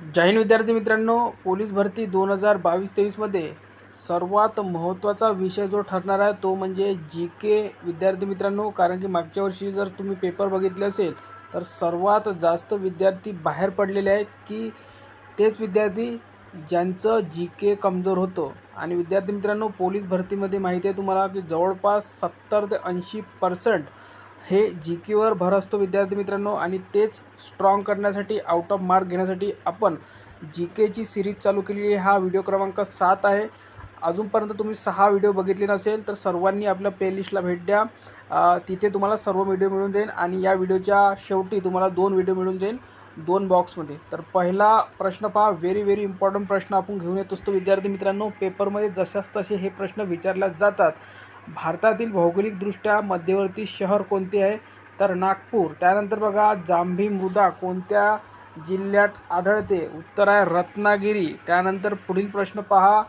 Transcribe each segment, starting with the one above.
जैन विद्यार्थी मित्रांनो पोलीस भरती दोन हजार बावीस तेवीसमध्ये सर्वात महत्त्वाचा विषय जो ठरणार आहे तो म्हणजे जी के विद्यार्थी मित्रांनो कारण की मागच्या वर्षी जर तुम्ही पेपर बघितले असेल तर सर्वात जास्त विद्यार्थी बाहेर पडलेले आहेत की तेच विद्यार्थी ज्यांचं जी के कमजोर होतं. आणि विद्यार्थी मित्रांनो पोलीस भरतीमध्ये माहिती आहे तुम्हाला की जवळपास सत्तर ते ऐंशी पर्सेंट हे जी केवर भर असतो विद्यार्थी मित्रांनो आणि तेच स्ट्रॉंग करण्यासाठी आउट ऑफ मार्क घेण्यासाठी आपण जी केची सिरीज चालू केलेली आहे. हा व्हिडिओ क्रमांक सात आहे. अजूनपर्यंत तुम्ही सहा व्हिडिओ बघितले नसेल तर सर्वांनी आपल्या प्लेलिस्टला भेट द्या. तिथे तुम्हाला सर्व व्हिडिओ मिळून जाईल आणि या व्हिडिओच्या शेवटी तुम्हाला दोन व्हिडिओ मिळून जाईल. दोन बॉक्समध्ये तर पहिला प्रश्न पहा. व्हेरी व्हेरी इम्पॉर्टंट प्रश्न आपण घेऊन येत असतो विद्यार्थी मित्रांनो. पेपरमध्ये जशाच तसे हे प्रश्न विचारल्या जातात. भारतातील भौगोलिकदृष्ट्या मध्यवर्ती शहर कोणते आहे? तर नागपूर. त्यानंतर बघा जांभी मृदा कोणत्या जिल्ह्यात आढळते? उत्तर आहे रत्नागिरी. त्यानंतर पुढील प्रश्न पहा.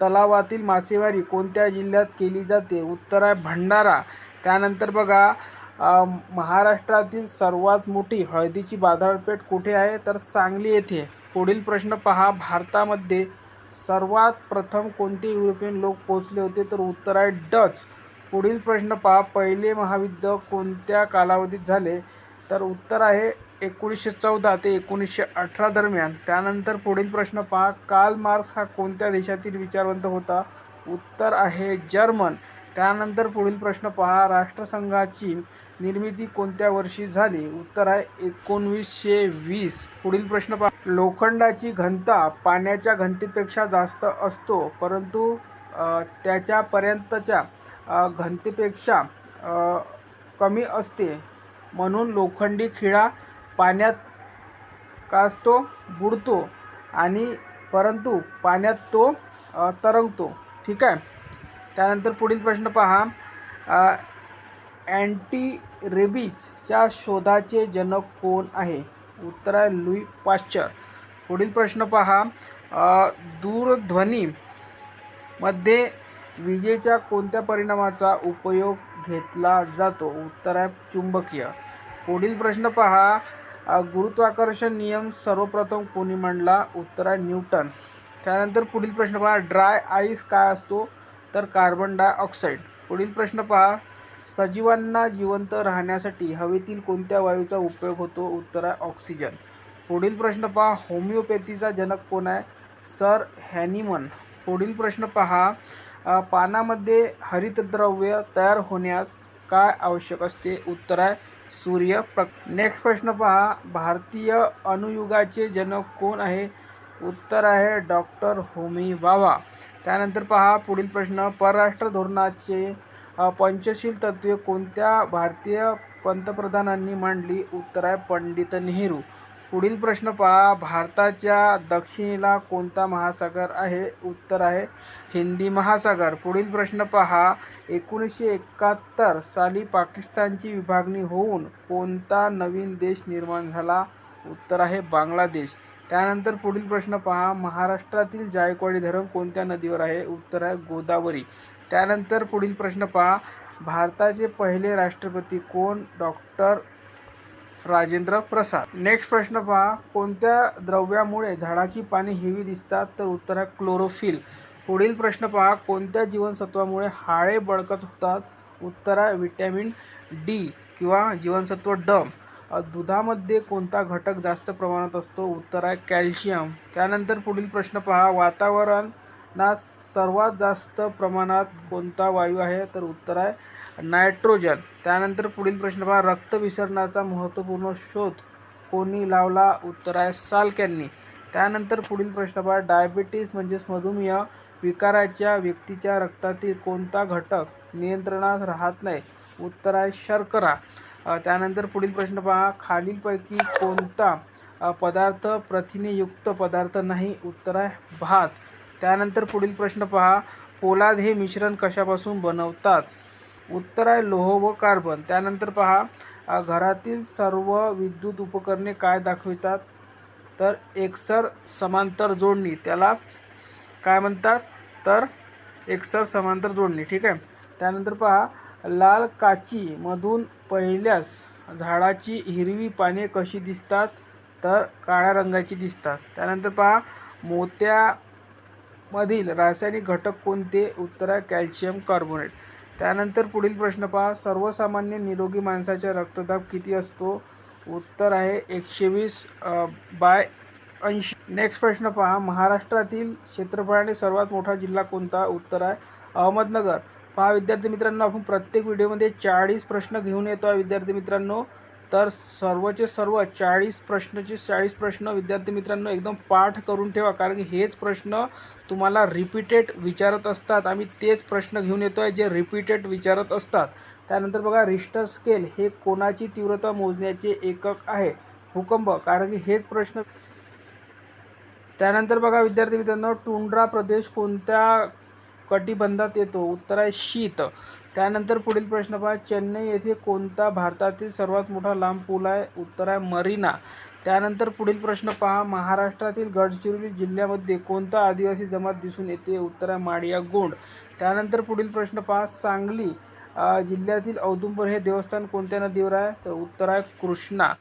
तलावातील मासेमारी कोणत्या जिल्ह्यात केली जाते? उत्तर आहे भंडारा. त्यानंतर बघा महाराष्ट्रातील सर्वात मोठी हळदीची बाजारपेठ कुठे आहे? तर सांगली येथे. पुढील प्रश्न पहा. भारतामध्ये सर्वात प्रथम कोणते युरोपियन लोक पोहोचले होते? तर उत्तर आहे डच. पुढील प्रश्न पहा. पहिले महायुद्ध कोणत्या कालावधीत झाले? तर उत्तर आहे एकोणीसशे चौदा ते एकोणीसशे अठरा दरम्यान. त्यानंतर पुढील प्रश्न पहा. कार्ल मार्क्स हा कोणत्या देशातील विचारवंत होता? उत्तर आहे जर्मन. त्यानंतर पुढील प्रश्न पहा. राष्ट्रसंघाची निर्मिती कोणत्या वर्षी झाली? उत्तर आहे एकोणवीसशे वीस. पुढील प्रश्न पहा. लोखंडाची घनता पाण्याच्या घनतेपेक्षा जास्त असतो परंतु त्याच्यापर्यंतच्या घनतेपेक्षा कमी असते. म्हणून लोखंडी खिळा पाण्यात कासतो बुडतो आणि परंतु पाण्यात तो तरंगतो. ठीक आहे? त्यानंतर पुढील प्रश्न पहा. अँटी रेबीजच्या शोधाचे जनक कोण आहे? उत्तर आहे लुई पाश्चर. पुढील प्रश्न पहा. दूरध्वनीमध्ये विजेच्या कोणत्या परिणामाचा उपयोग घेतला जातो? उत्तर आहे चुंबकीय. पुढील प्रश्न पहा. गुरुत्वाकर्षण नियम सर्वप्रथम कोणी मांडला? उत्तर आहे न्यूटन. त्यानंतर पुढील प्रश्न पहा. ड्राय आईस काय असतो? तर कार्बन डायऑक्साईड पुढील प्रश्न पहा. सजीवांना जिवंत राहण्यासाठी हवेतील कोणत्या वायूचा उपयोग होतो? उत्तर आहे ऑक्सिजन पुढील प्रश्न पहा. होमिओपॅथीचा जनक कोण आहे? Sir Hahnemann. पुढील प्रश्न पहा. पानामध्ये हरितद्रव्य तयार होण्यास काय आवश्यक असते? उत्तर आहे सूर्य. प्र नेक्स्ट प्रश्न पहा. भारतीय अनुयुगाचे जनक कोण आहे? उत्तर आहे डॉक्टर होमी बाबा त्यानंतर पहा पुढील प्रश्न. परराष्ट्र धोरणाचे पंचशील तत्त्वे कोणत्या भारतीय पंतप्रधानांनी मांडली? उत्तर आहे पंडित नेहरू. पुढील प्रश्न पहा भारताच्या दक्षिणेला कोणता महासागर आहे? उत्तर आहे हिंदी महासागर. पुढील प्रश्न पहा एकोणीसशे एकाहत्तर साली पाकिस्तानची विभागणी होऊन कोणता नवीन देश निर्माण झाला? उत्तर आहे बांगलादेश. त्यानंतर पुढील प्रश्न पहा. महाराष्ट्रातील जायकवाडी धरण कोणत्या नदीवर आहे? उत्तर आहे गोदावरी. त्यानंतर पुढील प्रश्न पहा. भारताचे पहिले राष्ट्रपती कोण? डॉक्टर राजेंद्र प्रसाद. नेक्स्ट प्रश्न पहा. कोणत्या द्रव्यामुळे झाडाची पाने हिरवी दिसतात? तर उत्तर आहे क्लोरोफिल. पुढील प्रश्न पहा. कोणत्या जीवनसत्वामुळे हाळे बळकट होतात? उत्तर आहे विटॅमिन डी किंवा जीवनसत्व ड दुधामध्ये कोणता घटक जास्त प्रमाणात असतो? उत्तर आहे कॅल्शियम. त्यानंतर पुढील प्रश्न पहा. वातावरणात सर्वात जास्त प्रमाणात कोणता वायू आहे? तर उत्तर आहे नायट्रोजन. त्यानंतर पुढील प्रश्न पहा. रक्त विसरणाचा महत्त्वपूर्ण शोध कोणी लावला? उत्तर आहे साल्क्यांनी त्यानंतर पुढील प्रश्न पहा. डायबिटीज म्हणजेच मधुमेह विकाराच्या व्यक्तीच्या रक्तातील कोणता घटक नियंत्रणात राहत नाही? उत्तर आहे शर्करा. त्यानंतर पुढील प्रश्न पहा. खालीलपैकी कोणता पदार्थ प्रथिनेयुक्त पदार्थ नाही? उत्तर आहे भात. त्यानंतर पुढील प्रश्न पहा. पोलाद हे मिश्रण कशापासून बनवतात? उत्तर आहे लोह व कार्बन. त्यानंतर पहा घरातील सर्व विद्युत उपकरणे काय दाखवितात? तर एकसर समांतर जोडणी. त्याला काय म्हणतात? तर एकसर समांतर जोडणी. ठीक आहे? त्यानंतर पहा लाल काचीमधून पहिल्यास झाडाची हिरवी पाने कशी दिसतात? तर काळ्या रंगाची दिसतात. त्यानंतर पहा मोत्यामधील रासायनिक घटक कोणते? उत्तर आहे कॅल्शियम कार्बोनेट. त्यानंतर पुढील प्रश्न पहा सर्वसामान्य निरोगी माणसाचा रक्तदाब किती असतो? उत्तर आहे एकशे वीस बाय ऐंशी. नेक्स्ट प्रश्न पहा महाराष्ट्रातील क्षेत्रफळाने सर्वात मोठा जिल्हा कोणता? उत्तर आहे अहमदनगर. पहा विद्यार्थी मित्रांनो आपण प्रत्येक व्हिडिओमध्ये चाळीस प्रश्न घेऊन येतो आहे विद्यार्थी मित्रांनो. तर सर्वचे सर्व चाळीस प्रश्नचे चाळीस प्रश्न विद्यार्थी मित्रांनो एकदम पाठ करून ठेवा कारण की हेच प्रश्न तुम्हाला रिपीटेड विचारत असतात. आम्ही तेच प्रश्न घेऊन येतो आहे जे रिपीटेड विचारत असतात. त्यानंतर बघा रिश्टर स्केल हे कोणाची तीव्रता मोजण्याचे एकक आहे? भूकंप कारण की हेच प्रश्न त्यानंतर बघा विद्यार्थी मित्रांनो टुंड्रा प्रदेश कोणत्या कटिबंधात येतो. उत्तर आहे शीत. त्यानंतर पुढील प्रश्न पहा. चेन्नई येथे कोणता भारतातील सर्वात मोठा लांब पूल आहे? उत्तर आहे मरीना. त्यानंतर पुढील प्रश्न पहा. महाराष्ट्रातील गडचिरोली जिल्ह्यामध्ये कोणता आदिवासी जमात दिसून येते? उत्तर आहे माडिया गोंड. त्यानंतर पुढील प्रश्न पहा. सांगली जिल्ह्यातील औदुंबर हे देवस्थान कोणत्या नदीवर आहे? तर उत्तर आहे कृष्णा.